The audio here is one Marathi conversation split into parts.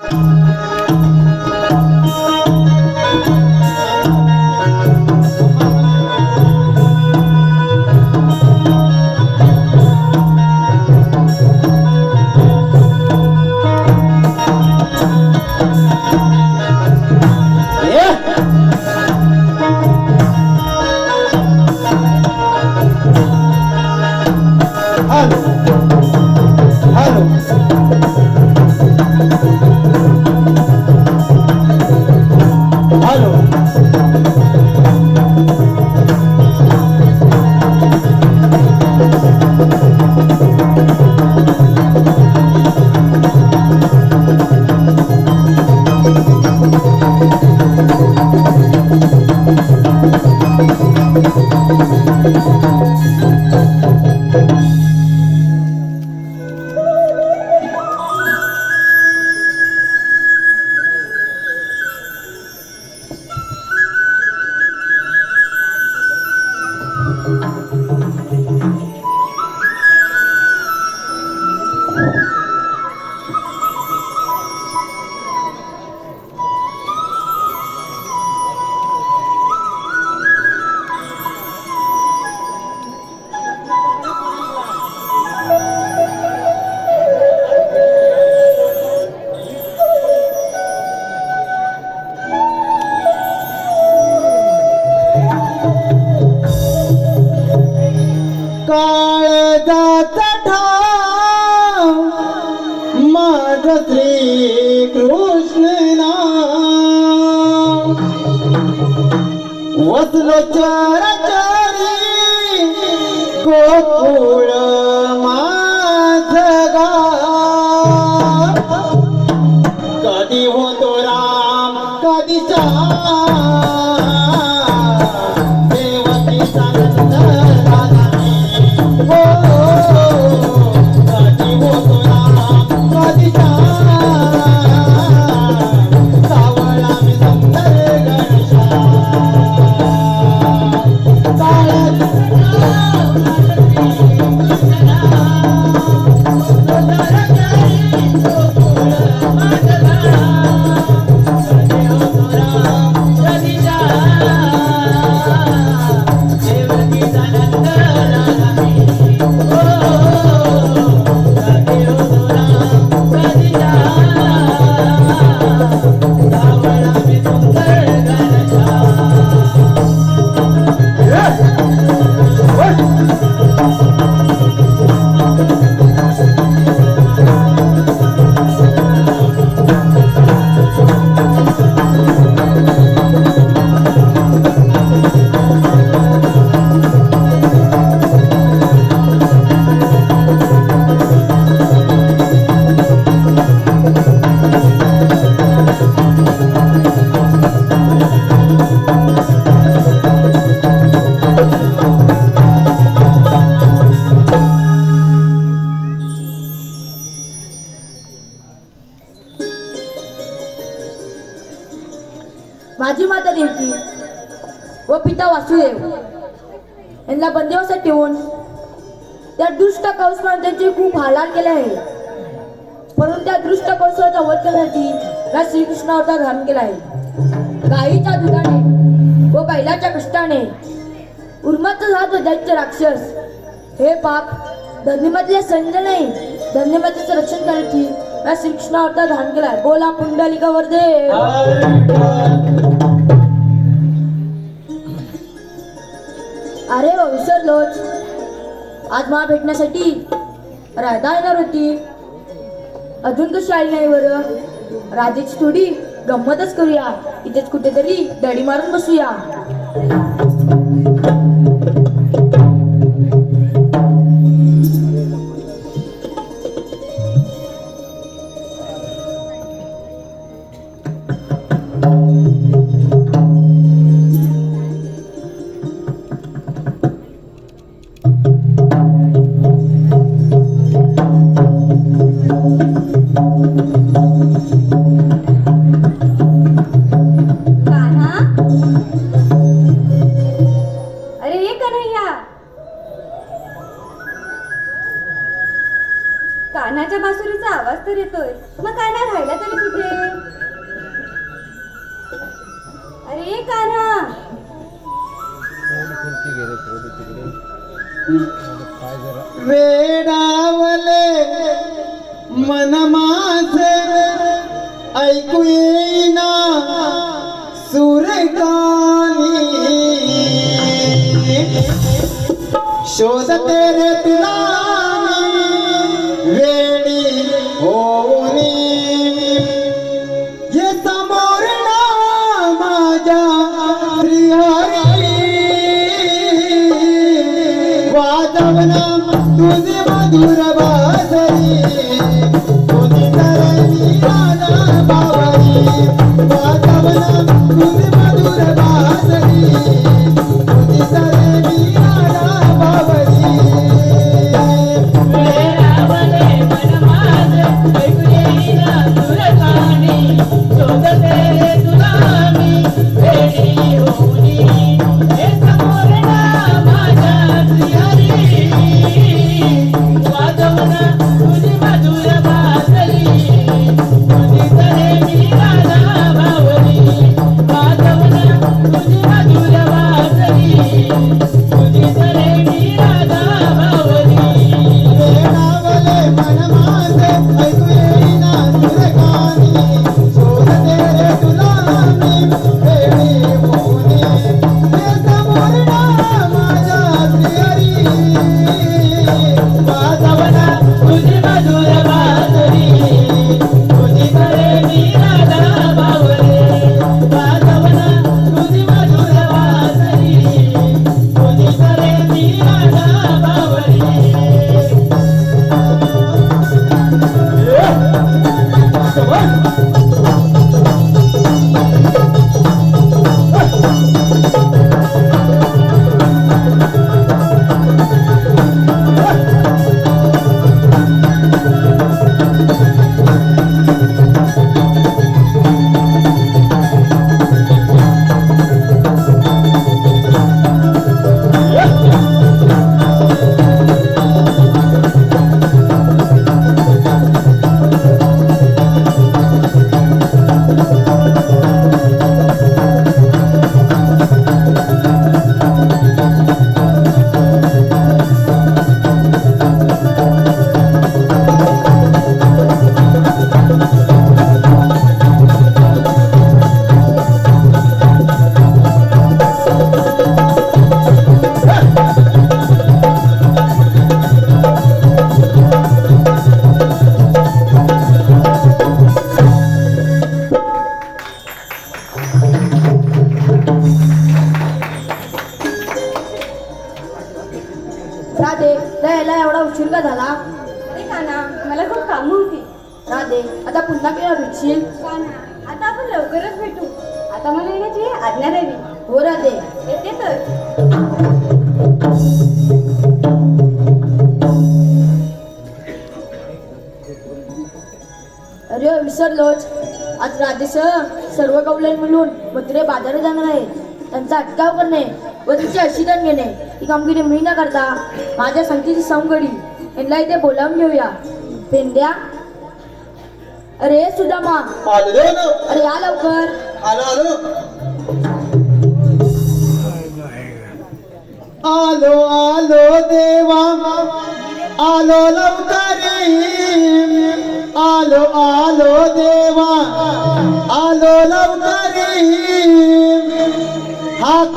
हॅलो कधी त्या दुष्ट वध या श्रीकृष्ण अवतार धारण केला आहे. गाईच्या दुधाने व बैलाच्या कष्टाने उर्माचं जात दैत्य राक्षस. हे पाप धन्यमधले संजय नाही रक्षण करण्याची या श्रीकृष्ण अवतार धारण केला आहे. बोला पुंडलिका वर्दे अरे विसरलोच. आज मला भेटण्यासाठी राधा येणार होती. अजून कशी आली नाही बरं. राजेची थोडी गंमतच करूया. इथेच कुठेतरी दडी मारून बसूया. मग कान्हा राहिला तरी कुठे? अरे कान्हा वेडावले मन मनमासे ऐकू येईना सुरगानी शोधते रे तुला तुझी मधुर बासरी राधे यायला एवढा उशीर का झाला? अरे काना मला खूप कामं होती. राधे आता पुन्हा केव्हा भेटशील काना आता आपण लवकरच भेटू. आता मला येण्याची आज्ञा द्यावी. हो राधे. येते तर. अरे विसरलोच. आज राधेसह सर्व कवलन मिळून मथुरे बाजारात जाणार आहे. त्यांचा अटकाव करणे. व तिचे अशिदन घेणे. ही कामगिरी मी न करता माझ्या संगतीची समगडी यांना इथे बोलावून घेऊया. पेंद्या अरे आलो ना अरे या लवकर. आलो आलो. आलो आलो देवा. आलो लवकरी आलो आलो देवा. आलो लवकरी हाक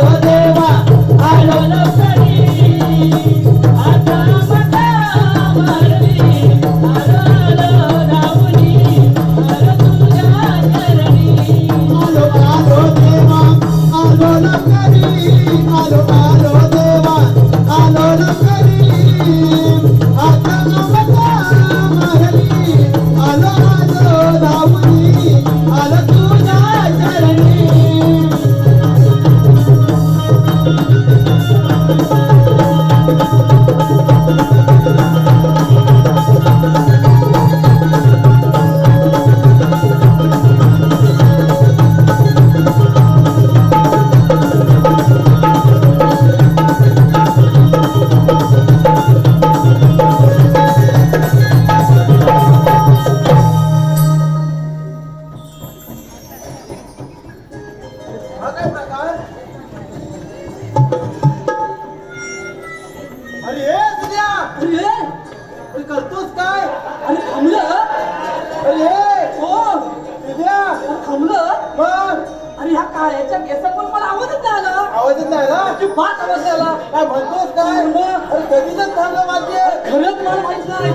अजिबात काय म्हणतोस काय? मग? अरे कधीच चांगलं वाद्य खरंच मला माहीत नाही.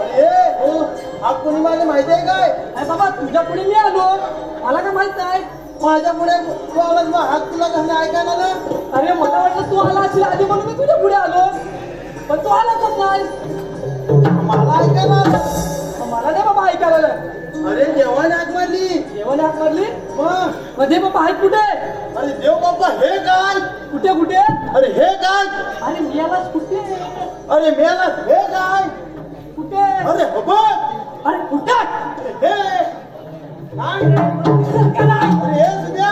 अरे हो. हा कोणी मला माहिती आहे काय? अरे बाबा तुझ्या पुढे मी आलो. मला काय माहीत नाही. माझ्या पुढे तू आवाज मग हात तुला कसं ऐकायला ना. अरे मला वाटलं तू आला असेल. आधी म्हणून मी तुझ्या पुढे आलो. पण तू आलाच नाही. मला ऐकायला आलं. मला नाही बाबा ऐकायला अरे देवाने हाक मारली जेवण हाक मारली मग मध्ये बाबा आहेत कुठे? अरे देव बाप्पा हे काय कुठे कुठे? अरे हे काय अरे मी आलाच कुठे? अरे मेला हे काय कुठे? अरे हो अरे कुठे? अरे हे. काय अरे हे सुद्या.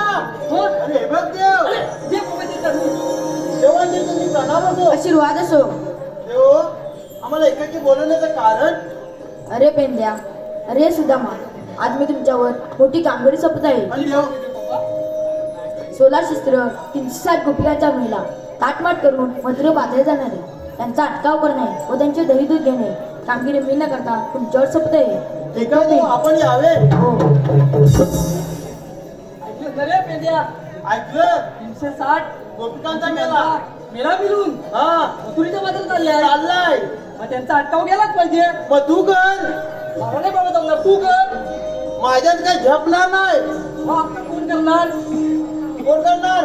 हो? अरे हे बघ देव. अरे बाबा कर. देवाने तुम्ही प्रणाम असो. आशीर्वाद असो. देव आम्हाला एकाकी बोलवण्याचं कारण? अरे पेंद्या अरे सुदामा आज मी तुमच्यावर मोठी कामगिरी सोपत आहे. देव सोलार शस्त्र तीनशे साठ गोपिकांच्या महिला ताटमाट करून मंत्र बांधले जाणारे त्यांचा अटकाव करणे व त्यांचे दही दूध घेणे कामगिरी मी न करता तुमच्यावर सोपत आहे. आपण यावे. हो. ऐकलं तीनशे साठ गोपिकांचा मेला मेला मिळून. हा. मथुरीच्या चाललाय. चाललाय. मग त्यांचा अटकाव गेलाच पाहिजे. मग तू कर मला नाही बाबा जमणार तू कर माझ्यात काय झेपणार नाही. मग कोण करणार? कोण करणार?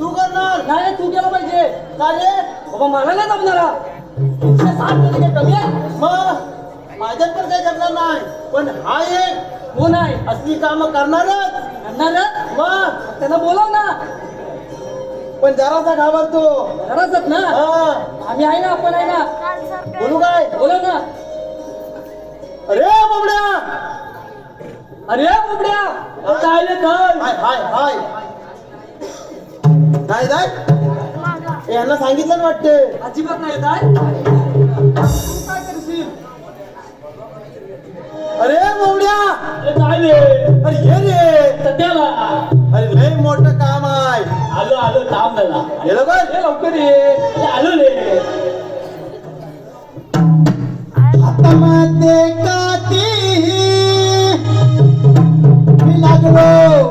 तू करणार. नाही तू केलं पाहिजे. का रे बाबा मला नाही जमणार. तीनशे साठमध्ये काय कमी आहे. मग? माझ्यात पण काही करणार नाही. पण हा एक कोण आहे? असली कामं करणारच. करणार मग? त्यांना बोलव ना. पण जरासा घाबरतो. करायचंच ना? हा. आम्ही आहे ना आपण आहे ना. बोलू काय? बोलव ना. अरे बुबड्या काय काय हाय हाय हाय. काय जाय यांना सांगितलं ना वाटते. अजिबात नाही तू काय करशील? अरे बाबड्या. काय रे? अरे ये रे. सध्याला. अरे लय मोठं काम आहे. आलो आलो थांब झाला हे बघ ए, लवकर ये. आलो रे. हातामध्ये काठी लागलो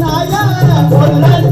பொன்னாயா பொன்ன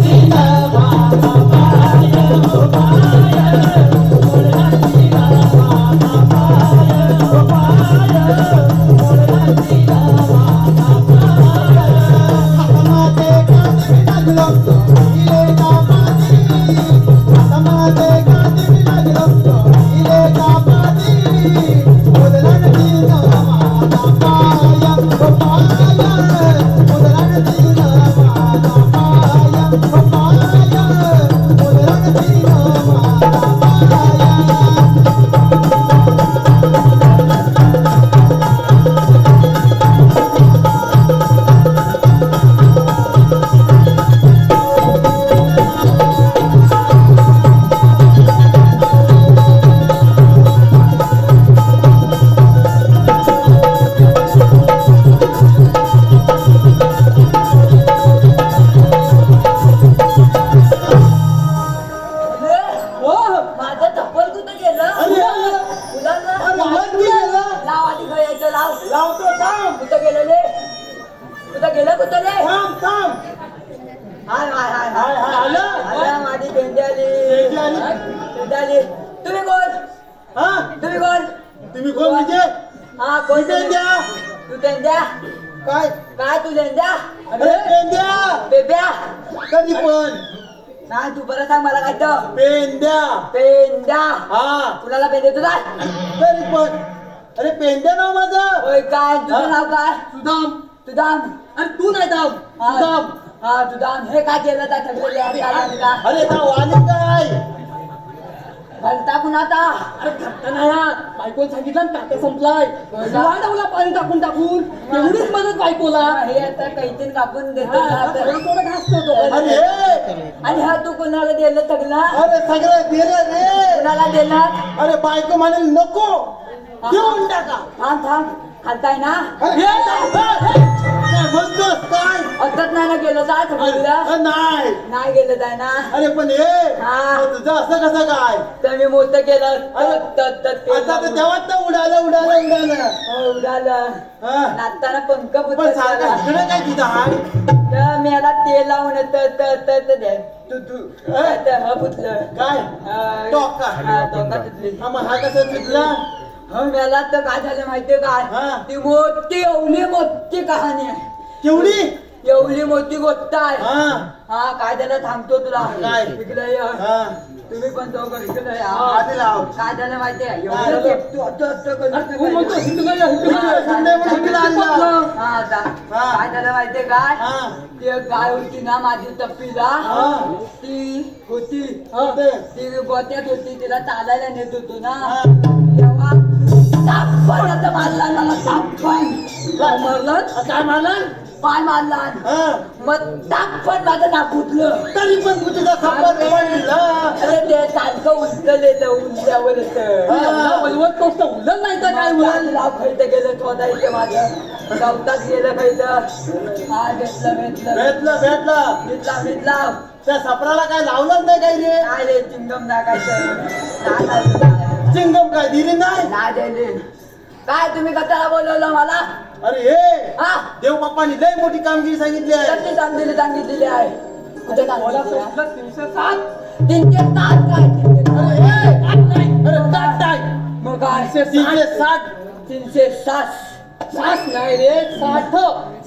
कोण म्हणजे? हा कोण पेंड्या. तू त्यांच्या? काय? काय तू त्यांच्या अरे पेंद्या बेब्या. कधी पण. नाही तू बरं सांग मला काय तर. पेंद्या पेंड्या. हा. कुणाला पेंडे तुझा कधी पण. अरे पेंद्या नाव माझं. होय काय? तुझं हा. नाव काय? सुदाम. तुदाम अरे तू नाही दाम. हा. सुदाम. हा तुदाम हे काय केलं त्या ठरलेले काय अरे नाव आले काय? अरे घट्टा नाही हा. बायकोला सांगितलं ना काटा संपलाय. वाढवला पाणी टाकून टाकून. एवढीच मदत बायकोला. हे आता कैतीन कापून देतो. हा, थोडं घासतो तो अरे हे. आणि हा तू कुणाला दिलं सगळं अरे सगळं दिलं रे. कुणाला दिलं? अरे बायको म्हणेल नको देऊन टाका. थांब थांब. खाताय ना? काय? नाही ना गेलं जाय सगळं अरे नाही. नाही गेलं जाय ना? अरे पण हे. हा. तुझं असं कसं काय? तर मी मोठं केलं. अरे, तर- तर- तर ते आता तर तेव्हाच तर उडालं उडालं उडालं. हो, उडालं. हा. नाचताना पंख पण फुटत सारखं गेला. इकडे काय तुझं हाय तर मी याला तेल लावून तर तर तर तर. तू तू अ? तर ह फुटलं काय? हा, टोका. हा, तुटली. हा, मग हा कसं हो मला तर काय झालं माहितीये हा. काय ती मोठी एवढी मोठी कहाणी आहे केवढी एवढी मोठी गोष्ट आहे हा हा काय झालं थांबतो तुला काय? इकडे ये. हा तुम्ही पण दोघं इकडे या. आधी लाव काय झालं माहितीये काय एवढं झालं? असं असं तू म्हणतो हा. हा, जा. हा. काय झालं माहितीये काय हा ती एक गाय होती ना माझी टप्पीला हा. ती होती हा ते. ती गोत्यात होती तिला चालायला नेत होतो ना हा. तेव्हा तापण असं मारला ना पाय काय मारलं काय मारलं पाय मारला मग ताप पण माझं नाक फुटलं तरी पण तू तुझा संपर्क अरे ते सारखं उचलले तर उलट्यावर बलवत हा. वलवत उलट नाही तर काय बोल लाभ खैत गेलं शोधायचं माझं गवतात गेलं खायचं हा घेतलं भेटलं भेटलं भेटलं भेटला भेटला त्या सपराला काय लावलंच नाही काही रे काय रे चिंगम दाखायचं नाही चिंगम काय दिली नाही? नाही दिली. काय तुम्ही कशाला बोलवलं मला? अरे हे हा? देव बाप्पानी लय मोठी कामगिरी सांगितली आहे. कसली सांगितली सांगितलेली आहे? कुठे आहे? तीनशे सात तीनशे सात काय? तीनशे अरे सात? हे, अरे. मग काय? तीनशे साठ तीनशे सात. सात नाही रे साठ.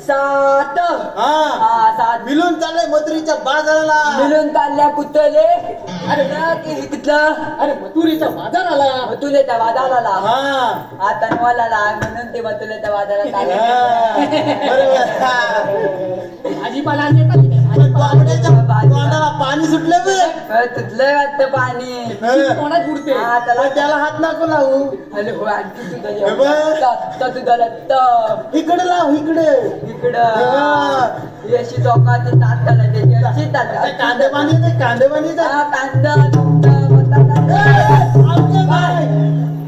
सात. हा. हा सात. मिळून चाललंय मथुरीच्या बाजाराला. मिळून काढल्या कुठले अरे ना ते तिथलं. अरे मथुरीचा बाजार आला मथुलेच्या बाजाराला. हा. आता नवाला म्हणून ते बाजारात हा, आले. बरोबर. भाजीपाला आणले का बाबड्याच्या तोंडाला पाणी सुटलं बे. वाटतं पाणी. कोणाच बुडते? हा त्याला पण त्याला हात नको लावू. अरे हो आणखी तुझं लत्त इकडे लाव इकडे. इकडं. हा. अशी चौकाची ताट घालायची. अशी ताट आता कांदे पाणी येते कांदे पाणी येते हा कांदा तुमचं बटाटा. आमचं काय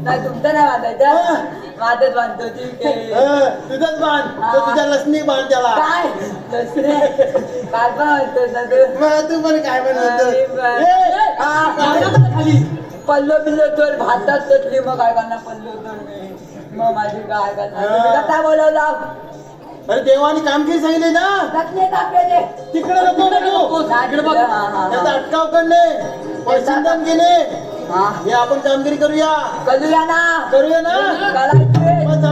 नाही तुमचं नाही हा. माझंच बांधतो ठीक आहे तुझंच बांध तो तुझ्या लसणी बांध त्याला. काय? दुसरे काय पण ना तू मग तू पण काय अरे म्हणतो बा. ए, हा, झाडाखाली खाली. पल्लो बिल्लो तर भातात तसली मग काय करणार पल्लो मी. मग माझी काय करणार तुम्ही कसा बोलवला. अरे देवानी कामगिरी सांगितली ना? तिकडे नको नको इकडे बघ. त्याचा अटकाव करणे पैशांतन घेणे हा. आपण कामगिरी करूया. करूया ना. करूया ना?